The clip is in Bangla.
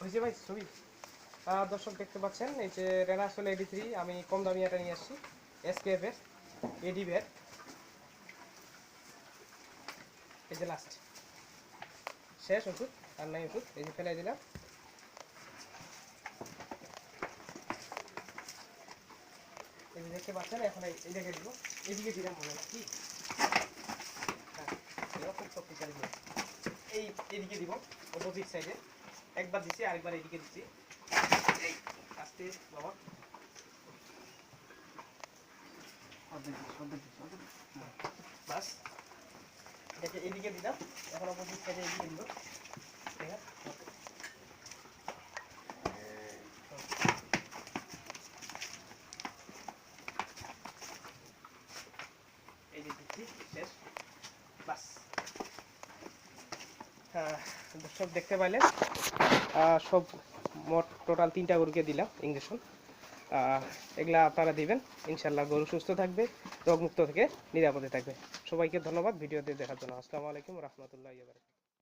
হয়েছে ভাই, ছবি। দর্শক দেখতে পাচ্ছেন, এই যে রেনাসোল এডি থ্রি আমি কম দামি এটা নিয়ে আসছি এসকেএফ এর এডি ভের এই যে লাস্ট শেষ ওষুধ, আর নাই ওষুধ, এই যে ফেলে দিলাম। যে দেখতে পাচ্ছেন এখন এই দেখে দিব এদিকে দিলাম মনে হয় কি? হ্যাঁ, এরকম শক্তিশালী এই এদিকে দিব অপোজিট সাইডে একবার দিছি আরেকবার এদিকে এই আস্তে বাবা। বাস। এদিকে দিলাম। এখন অপোজিট সাইডে এদিকে দিব ঠিক আছে এই যে দিচ্ছি শেষ বাস হ্যাঁ দর্শক দেখতে পাইলেন। সব মোট টোটাল তিনটা গরুকে দিলাম ইঞ্জেকশন। এগুলা আপনারা দিবেন। ইনশাল্লাহ গরু সুস্থ থাকবে, রোগমুক্ত থেকে নিরাপদে থাকবে। সবাইকে ধন্যবাদ ভিডিওতে দেখার জন্য। আসসালামু আলাইকুম রহমতুল্লাহ